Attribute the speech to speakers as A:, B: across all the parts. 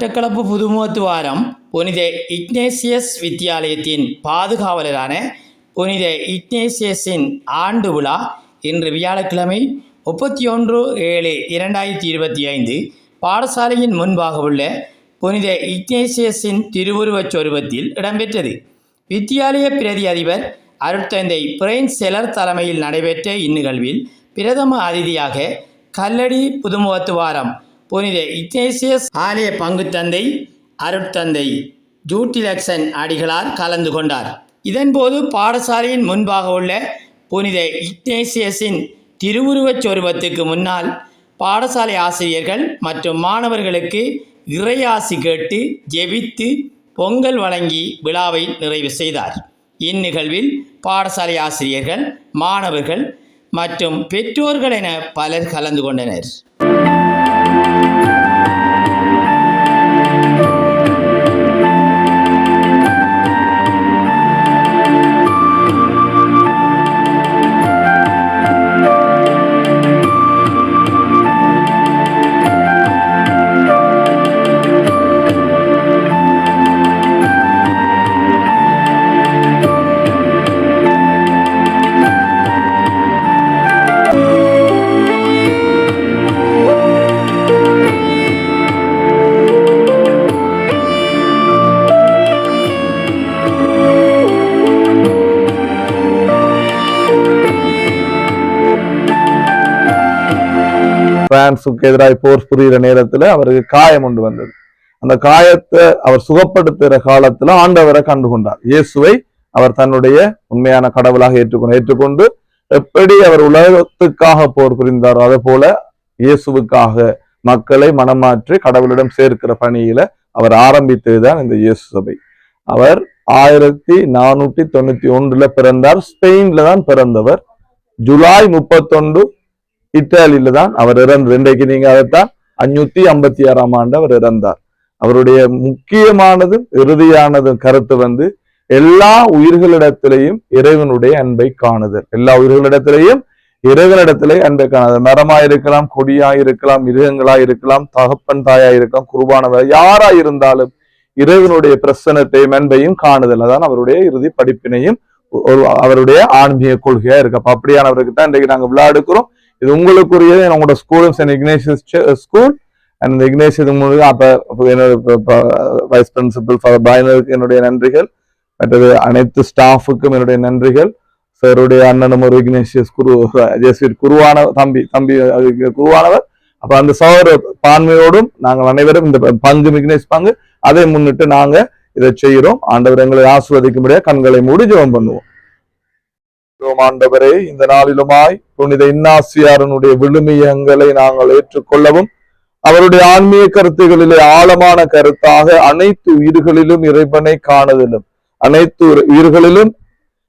A: மட்டக்களப்பு புதுமுகத்துவாரம் புனித இக்னேசியஸ் வித்தியாலயத்தின் பாதுகாவலரான புனித இக்னேசியஸின் ஆண்டு விழா இன்று வியாழக்கிழமை முப்பத்தி ஒன்று ஏழு இரண்டாயிரத்தி இருபத்தி ஐந்து பாடசாலையின் முன்பாக உள்ள புனித இக்னேசியஸின் திருவுருவச் சொருவத்தில் இடம்பெற்றது வித்தியாலய பிரதி அதிபர் அருட்தந்தை பிரெயின் செலர் தலைமையில் நடைபெற்ற இந்நிகழ்வில் பிரதம அதிதியாக கல்லடி புதுமுகத்துவாரம் புனித இக்னேசியஸ் ஆலய பங்குத்தந்தை அருட்தந்தை ஜூட்டிலக்சன் அடிகளார் கலந்து கொண்டார். இதன்போது பாடசாலையின் முன்பாக உள்ள புனித இக்னேசியஸின் திருவுருவச் சொருவத்துக்கு முன்னால் பாடசாலை ஆசிரியர்கள் மற்றும் மாணவர்களுக்கு இறையாசி கேட்டு ஜெபித்து பொங்கல் வழங்கி விழாவை நிறைவு செய்தார். இந்நிகழ்வில் பாடசாலை ஆசிரியர்கள் மாணவர்கள் மற்றும் பெற்றோர்கள் என பலர் கலந்து கொண்டனர். Thank you.
B: பிரான்சுக்கு எதிராக போர் புரிகிற நேரத்தில் அவருக்கு காயம் உண்டு வந்தது. அந்த காயத்தை அவர் சுகப்படுத்துகிற காலத்தில் ஆண்டவரை கண்டுகொண்டார். இயேசுவை அவர் தன்னுடைய உண்மையான கடவுளாக ஏற்றுக்கொண்டு ஏற்றுக்கொண்டு எப்படி அவர் உலகத்துக்காக போர் புரிந்தாரோ அதே போல இயேசுவுக்காக மக்களை மனமாற்றி கடவுளிடம் சேர்க்கிற பணியில அவர் ஆரம்பித்ததுதான் இந்த இயேசு சபை. அவர் ஆயிரத்தி நானூத்தி தொண்ணூத்தி ஒன்றுல பிறந்தார். ஸ்பெயின்ல தான் பிறந்தவர். ஜூலை முப்பத்தொன்று இத்தாலியில தான் அவர் இறந்தது இன்றைக்கு நீங்க அதைத்தான் அஞ்சூத்தி ஐம்பத்தி ஆறாம் ஆண்டு அவர் இறந்தார். அவருடைய முக்கியமானதும் இறுதியானதும் கருத்து வந்து எல்லா உயிர்களிடத்திலையும் இறைவனுடைய அன்பை காணுதல். எல்லா உயிர்களிடத்திலையும் இறைவனிடத்திலே அன்பை காணுதல். மரமா இருக்கலாம் கொடியா இருக்கலாம் மிருகங்களா இருக்கலாம் தகப்பன் தாயா இருக்கலாம் குருபானவர் யாரா இருந்தாலும் இறைவனுடைய பிரசனத்தையும் அன்பையும் காணுதல். அதான் அவருடைய இறுதி படிப்பினையும் ஒரு அவருடைய ஆன்மீக கொள்கையா இருக்கப்ப அப்படியானவருக்கு தான் இன்றைக்கு நாங்க விழா எடுக்கிறோம் இது உங்களுக்குரியது. உங்களோட ஸ்கூலும் சென்ட் இக்னேஷியஸ் ஸ்கூல் அண்ட் இக்னேஷியது முழு அப்ப என்னோட வைஸ் பிரின்சிபல் ஃபாதர் பயனருக்கு என்னுடைய நன்றிகள். மற்றது அனைத்து ஸ்டாஃபுக்கும் என்னுடைய நன்றிகள். சாருடைய அண்ணனும் ஒரு இக்னேஷியஸ் குரு ஜெஸ்வீட் குருவான தம்பி தம்பி குருவானவர். அப்ப அந்த சகோதர பான்மையோடும் நாங்கள் அனைவரும் இந்த பங்கு மிக்னேஷ் பங்கு. அதை முன்னிட்டு நாங்க இதை செய்கிறோம். ஆண்டவர் எங்களை ஆசிர்வதிக்கும்படியா கண்களை மூடி ஜெபம் பண்ணுவோம். ஆண்டவரே இந்த நாளிலுமாய் புனித இன்னாசியாரனுடைய விழுமியங்களை நாங்கள் ஏற்றுக்கொள்ளவும் அவருடைய ஆன்மீக கருத்துகளிலே ஆழமான கருத்தாக அனைத்து உயிர்களிலும் இறைவனை காணுதலும் அனைத்து உயிர்களிலும்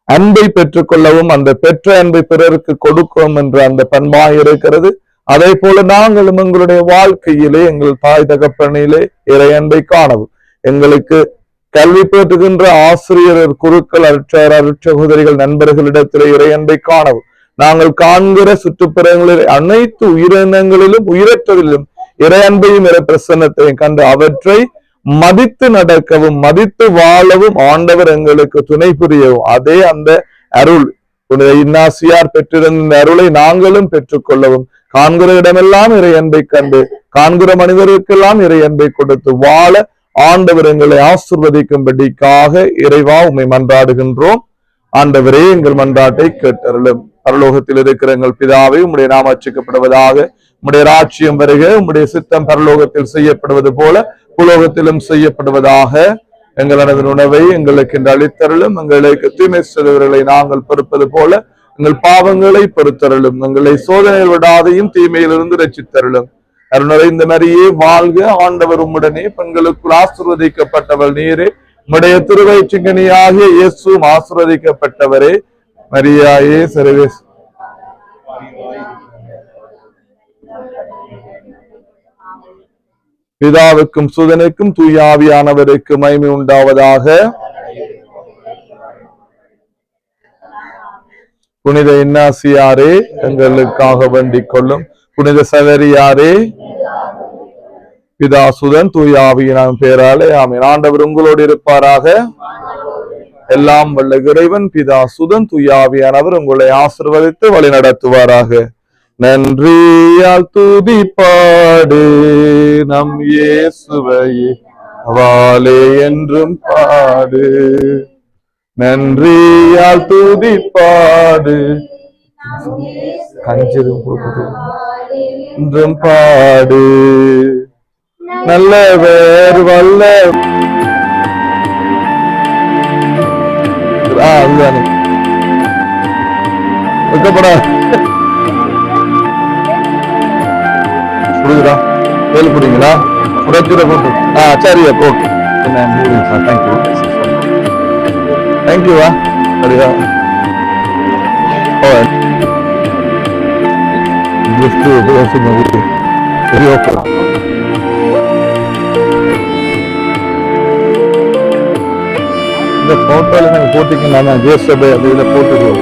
B: அன்பை பெற்றுக்கொள்ளவும் அந்த பெற்ற அன்பை பிறருக்கு கொடுக்கும் என்ற அந்த பண்பாக இருக்கிறது. அதே போல நாங்களும் எங்களுடைய வாழ்க்கையிலே எங்கள் தாய் தகப்பனிலே இறை அன்பை காணவும். எங்களுக்கு கல்வி பெற்றுகின்ற ஆசிரியர் குருக்கள் அருட்சகர் அருட்சகோதரிகள் நண்பர்களிடத்திலே இறையன்பை காணவும். நாங்கள் காண்கிற சுற்றுப்புறங்களில் அனைத்து உயிரினங்களிலும் உயிரற்றதிலும் இறையன்பையும் இறை பிரசன்னத்தையும் கண்டு அவற்றை மதித்து நடக்கவும் மதித்து வாழவும் ஆண்டவர் எங்களுக்கு துணை புரியவும். அதே அந்த அருள் புனித இன்னாசியார் பெற்றிருந்த அருளை நாங்களும் பெற்றுக்கொள்ளவும். காண்கிற இடமெல்லாம் இறை அன்பை கண்டு காண்கிற மனிதருக்கெல்லாம் இறை அன்பை கொடுத்து வாழ ஆண்டவர் எங்களை ஆசிர்வதிக்கும்படிக்காக இறைவா உண்மை மன்றாடுகின்றோம். ஆண்டவரே எங்கள் மன்றாட்டை கேட்டருளும். பரலோகத்தில் இருக்கிற எங்கள் பிதாவை உம்முடைய நாம அச்சிக்கப்படுவதாக உம்முடைய ராட்சியம் வருக உம்முடைய சித்தம் பரலோகத்தில் செய்யப்படுவது போல புலோகத்திலும் செய்யப்படுவதாக எங்களது உணவை எங்களுக்கு என்று அளித்தருளும். எங்களுக்கு தீமை செய்தவர்களை நாங்கள் பொறுப்பது போல எங்கள் பாவங்களை பொறுத்தருளும். எங்களை சோதனை விடாதையும் தீமையிலிருந்து ரச்சித்தருளும் அருணறைந்த மாதிரியே வாழ்க. ஆண்டவர் உம்முடனே பெண்களுக்குள் ஆசிர்வதிக்கப்பட்டவள் நீரே. உம்முடைய திருவயிற்றுங்கனியாகிய இயேசு ஆசிர்வதிக்கப்பட்டவரே. மரியாயே சர்வேஸ் பிதாவுக்கும் சுதனுக்கும் தூயாவியானவருக்கு மைமை உண்டாவதாக. புனித இன்னாசியாரே எங்களுக்காக வண்டிக் கொள்ளும். புனித சவரியாரே பிதா சுதன் தூய ஆவியினான் பேராலே ஆமீன். ஆண்டவர் உங்களோடு இருப்பாராக. எல்லாம் வல்ல இறைவன் பிதா சுதன் தூயாவியானவர் உங்களை ஆசிர்வதித்து வழி நடத்துவாராக நன்றியால் துதிப்பாடு நம் இயேசுவையே வாலே என்றும் பாடு. நன்றியால் துதிப்பாடு. கஞ்சிரும் கொடுக்குது என்றும் பாடு. நல்லவர் வல்ல ஆ அதுதானே. வைக்கப்படா புரியுதா வேல் புரியுங்களா உடைச்சுட போட்டு. ஆ சரியா போட்டு என்ன தேங்க்யூ தேங்க்யூவா ஓ gift உபதேசம் வந்து பெரிய இந்த போட்டோல நாங்க போட்டிங்கன்னா ஜேசபை அது இதில் போட்டுருவோம்